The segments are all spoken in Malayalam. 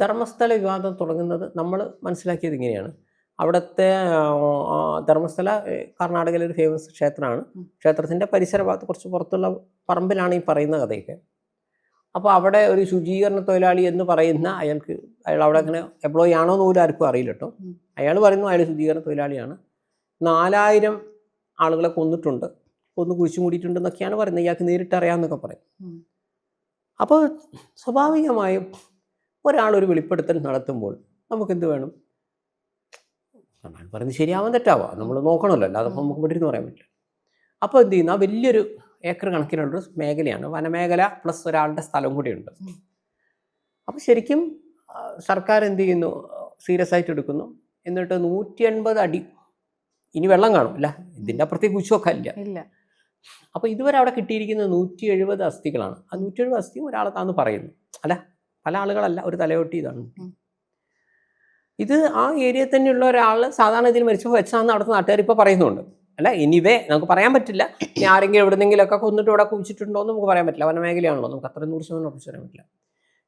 ധർമ്മസ്ഥല വിവാദം തുടങ്ങുന്നത് നമ്മൾ മനസ്സിലാക്കിയത് ഇങ്ങനെയാണ്. അവിടുത്തെ ധർമ്മസ്ഥല കർണാടകയിലെ ഒരു ഫേമസ് ക്ഷേത്രമാണ്. ക്ഷേത്രത്തിന്റെ പരിസര ഭാഗത്ത് കുറച്ച് പുറത്തുള്ള പറമ്പിലാണ് ഈ പറയുന്ന കഥയൊക്കെ. അപ്പോൾ അവിടെ ഒരു ശുചീകരണ തൊഴിലാളി എന്ന് പറയുന്ന അയാൾക്ക് അയാൾ അവിടെ അങ്ങനെ എംപ്ലോയി ആണോ എന്ന് പോലും ആർക്കും അറിയില്ല കേട്ടോ. അയാൾ പറയുന്നു അയാൾ ശുചീകരണ തൊഴിലാളിയാണ്. നാലായിരം ആളുകളെ കൊന്നിട്ടുണ്ട്. കൊന്ന് കുഴിച്ചു മൂടിയിട്ടുണ്ടെന്നൊക്കെയാണ് പറയുന്നത്. ഇയാൾക്ക് നേരിട്ട് അറിയാമെന്നൊക്കെ പറയും. അപ്പോൾ സ്വാഭാവികമായും ഒരാളൊരു വെളിപ്പെടുത്തൽ നടത്തുമ്പോൾ നമുക്കെന്ത് വേണം? നമ്മൾ പറയുന്നത് ശരിയാവാൻ തെറ്റാവാം. നമ്മൾ നോക്കണമല്ലോ. അല്ലാതെ അപ്പോൾ നമുക്ക് ഇവിടെ ഇരുന്ന് പറയാൻ പറ്റില്ല. അപ്പോൾ എന്ത് ചെയ്യുന്നു? ആ വലിയൊരു ഏക്കർ കണക്കിനുള്ളൊരു മേഖലയാണ്. വനമേഖല പ്ലസ് ഒരാളുടെ സ്ഥലം കൂടിയുണ്ട്. അപ്പോൾ ശരിക്കും സർക്കാർ എന്ത് ചെയ്യുന്നു? സീരിയസ് ആയിട്ട് എടുക്കുന്നു. എന്നിട്ട് നൂറ്റി എൺപത് അടി ഇനി വെള്ളം കാണും. അല്ല ഇതിന്റെ അപ്പുറത്തേക്ക് ഇല്ല ഇല്ല. അപ്പോൾ ഇതുവരെ അവിടെ കിട്ടിയിരിക്കുന്ന നൂറ്റി എഴുപത് അസ്ഥികളാണ്. ആ നൂറ്റി എഴുപത് അസ്ഥിയും ഒരാളെ താന്ന് പറയുന്നു. അല്ല പല ആളുകളല്ല ഒരു തലയോട്ടി ഇതാണ്. ഇത് ആ ഏരിയയിൽ തന്നെയുള്ള ഒരാൾ സാധാരണ ഇതിൽ മരിച്ചു വെച്ചാന്ന് അവിടുത്തെ നാട്ടുകാർ ഇപ്പോൾ പറയുന്നുണ്ട്. അല്ല എനിവേ നമുക്ക് പറയാൻ പറ്റില്ല. ഇനി ആരെങ്കിലും എവിടെന്നെങ്കിലുമൊക്കെ കൊന്നിട്ട് ഇവിടെ കുഴിച്ചിട്ടുണ്ടോ എന്ന് നമുക്ക് പറയാൻ പറ്റില്ല. വനമേഖലയാണല്ലോ നമുക്ക് അത്ര നൂറ് ശതമാനം ഉറപ്പിച്ച് പറയാൻ പറ്റില്ല.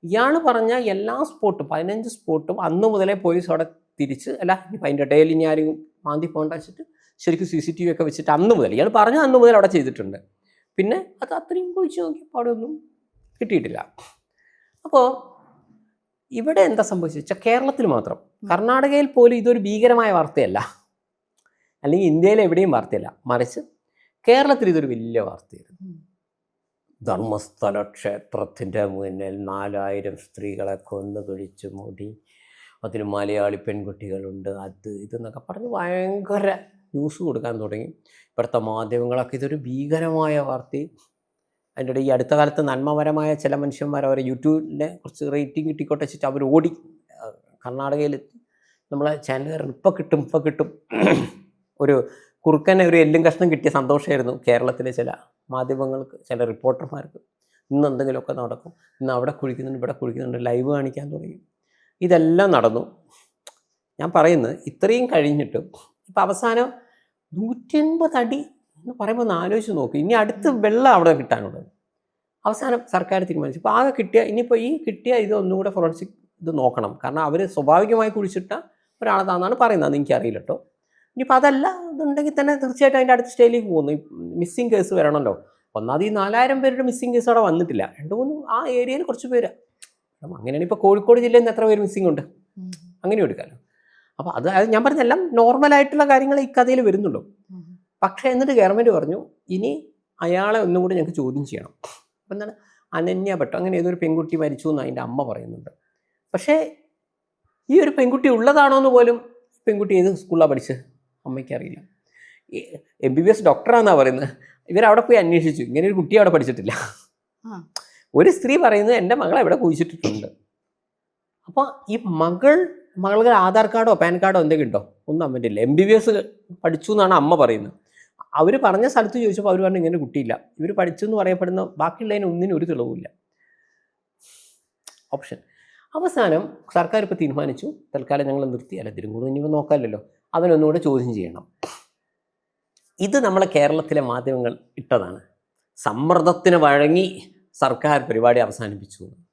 ഇയാൾ പറഞ്ഞ എല്ലാ സ്പോട്ടും പതിനഞ്ച് സ്പോട്ടും അന്ന് മുതലേ പോലീസ് അവിടെ തിരിച്ച് അല്ല ഇനിയിപ്പോൾ അതിന്റെ ഇടയിൽ ഇനി ആരും മാന്തി പോകണ്ട വെച്ചിട്ട് ശരിക്കും സി സി ടി വി ഒക്കെ വെച്ചിട്ട് അന്ന് മുതൽ ഇയാൾ പറഞ്ഞ അന്ന് മുതൽ അവിടെ ചെയ്തിട്ടുണ്ട്. പിന്നെ അത് അത്രയും കുഴിച്ച് നോക്കിയപ്പോൾ അവിടെ ഒന്നും കിട്ടിയിട്ടില്ല. അപ്പോൾ ഇവിടെ എന്താ സംഭവിച്ചു വെച്ചാൽ കേരളത്തിൽ മാത്രം. കർണാടകയിൽ പോലും ഇതൊരു ഭീകരമായ വാർത്തയല്ല. അല്ലെങ്കിൽ ഇന്ത്യയിൽ എവിടെയും വാർത്തയല്ല. മറിച്ച് കേരളത്തിൽ ഇതൊരു വലിയ വാർത്തയായിരുന്നു. ധർമ്മസ്ഥല ക്ഷേത്രത്തിന്റെ മുന്നിൽ നാലായിരം സ്ത്രീകളെ കൊന്നു കഴിച്ച് മൂടി. അതിന് മലയാളി പെൺകുട്ടികളുണ്ട്. അത് ഇതെന്നൊക്കെ പറഞ്ഞ് ഭയങ്കര ന്യൂസ് കൊടുക്കാൻ തുടങ്ങി. ഇവിടുത്തെ മാധ്യമങ്ങളൊക്കെ ഇതൊരു ഭീകരമായ വാർത്തയും അതിന്റെ ഈ അടുത്ത കാലത്ത് നന്മപരമായ ചില മനുഷ്യന്മാർ അവരെ യൂട്യൂബിന്റെ കുറച്ച് റേറ്റിംഗ് കിട്ടിക്കോട്ടെ വെച്ചിട്ട് അവർ ഓടി കർണാടകയിലെത്തി. നമ്മളെ ചാനലുകാരൻ ഇപ്പം കിട്ടും ഇപ്പം കിട്ടും. ഒരു കുറുക്കനെ ഒരു എല്ലും കഷ്ണം കിട്ടിയ സന്തോഷമായിരുന്നു കേരളത്തിലെ ചില മാധ്യമങ്ങൾക്ക് ചില റിപ്പോർട്ടർമാർക്ക് ഇന്ന് എന്തെങ്കിലുമൊക്കെ നടക്കും. ഇന്ന് അവിടെ കുഴിക്കുന്നുണ്ട് ഇവിടെ കുഴിക്കുന്നുണ്ട് ലൈവ് കാണിക്കാൻ തുടങ്ങി. ഇതെല്ലാം നടന്നു. ഞാൻ പറയുന്നത് ഇത്രയും കഴിഞ്ഞിട്ടും ഇപ്പം അവസാനം നൂറ്റൻപത് അടി എന്ന് പറയുമ്പോൾ ഒന്ന് ആലോചിച്ച് നോക്കും. ഇനി അടുത്ത് വെള്ളം അവിടെ കിട്ടാനുള്ളത്. അവസാനം സർക്കാർ തീരുമാനിച്ചു. ഇപ്പോൾ ആകെ കിട്ടിയ ഇനിയിപ്പോൾ ഈ കിട്ടിയ ഇത് ഒന്നുകൂടെ ഫോറൻസിക് ഇത് നോക്കണം. കാരണം അവർ സ്വാഭാവികമായി കുഴിച്ചിട്ട ഒരാളതാണെന്നാണ് പറയുന്നത്. അത് എനിക്കറിയില്ല കേട്ടോ ഇനിയിപ്പോൾ അതല്ല ഇതുണ്ടെങ്കിൽ തന്നെ തീർച്ചയായിട്ടും അതിന്റെ അടുത്ത സ്റ്റേജിലേക്ക് പോകുന്നു. മിസ്സിങ് കേസ് വരണമല്ലോ ഒന്നാമത് ഈ നാലായിരം പേരുടെ മിസ്സിങ് കേസ് അവിടെ വന്നിട്ടില്ല. രണ്ട് മൂന്ന് ആ ഏരിയയിൽ കുറച്ച് പേര്. അപ്പം അങ്ങനെയാണ് ഇപ്പോൾ കോഴിക്കോട് ജില്ലയിൽ നിന്ന് എത്ര പേര് മിസ്സിംഗ് ഉണ്ട്. അങ്ങനെ എടുക്കാമല്ലോ അപ്പോൾ അത് ഞാൻ പറഞ്ഞെല്ലാം നോർമലായിട്ടുള്ള കാര്യങ്ങൾ ഈ കഥയിൽ വരുന്നുള്ളൂ. പക്ഷേ എന്നിട്ട് ഗവൺമെന്റ് പറഞ്ഞു ഇനി അയാളെ ഒന്നും കൂടി ഞങ്ങൾക്ക് ചോദ്യം ചെയ്യണം. അപ്പം എന്താണ്? അനന്യ ഭട്ടം അങ്ങനെ ഏതൊരു പെൺകുട്ടി മരിച്ചു എന്ന് അതിന്റെ അമ്മ പറയുന്നുണ്ട്. പക്ഷേ ഈ ഒരു പെൺകുട്ടി ഉള്ളതാണോ എന്ന് പോലും പെൺകുട്ടി ഏത് സ്കൂളിലാണ് പഠിച്ചത് അമ്മയ്ക്ക് അറിയില്ല. എം ബി ബി എസ് ഡോക്ടറാണെന്നാണ് പറയുന്നത്. ഇവരവിടെ പോയി അന്വേഷിച്ചു. ഇങ്ങനെ ഒരു കുട്ടി അവിടെ പഠിച്ചിട്ടില്ല. ഒരു സ്ത്രീ പറയുന്നത് എന്റെ മകൾ അവിടെ കുഴിച്ചിട്ടിട്ടുണ്ട്. അപ്പോൾ ഈ മകൾ മകൾക്ക് ആധാർ കാർഡോ പാൻ കാർഡോ എന്തെങ്കിലും ഉണ്ടോ? ഒന്നും അമ്മന്റെ ഇല്ല. എം ബി ബി എസ് പഠിച്ചു എന്നാണ് അമ്മ പറയുന്നത്. അവർ പറഞ്ഞ സ്ഥലത്ത് ചോദിച്ചപ്പോൾ അവർ പറഞ്ഞു ഇങ്ങനെ കുട്ടിയില്ല. ഇവർ പഠിച്ചു എന്ന് പറയപ്പെടുന്ന ബാക്കിയുള്ളതിന് ഒന്നിനും ഒരു തെളിവുമില്ല. ഓപ്ഷൻ. അവസാനം സർക്കാർ ഇപ്പോൾ തീരുമാനിച്ചു. തൽക്കാലം ഞങ്ങൾ നിർത്തി. അല്ല കൂടെ ഇനിയിപ്പോൾ നോക്കാമല്ലോ. അവനൊന്നുകൂടെ ചോദ്യം ചെയ്യണം. ഇത് നമ്മളെ കേരളത്തിലെ മാധ്യമങ്ങൾ ഇട്ടതാണ്. സമ്മർദ്ദത്തിന് വഴങ്ങി സർക്കാർ പരിപാടി അവസാനിപ്പിച്ചു.